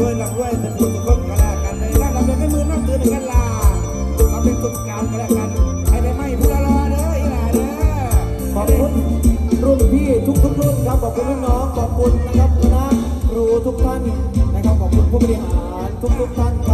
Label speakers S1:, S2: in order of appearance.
S1: ด้วยลำด้วยสนุกทุกคนก็แล้วกันเลยถ้าเราเป็นแค่มือนอกตือนกันลาะเราเป็นตุกการก็แล้วกันให้ได้ไหมพูดรอเด้ออีหล่าเด้อขอบคุณ
S2: รุ่นพี่ทุกทุกรุ่นครับขอบคุณน้องขอบคุณครับคณะครูทุกท่านนะครับขอบคุณผู้บริหารทุกทุกท่าน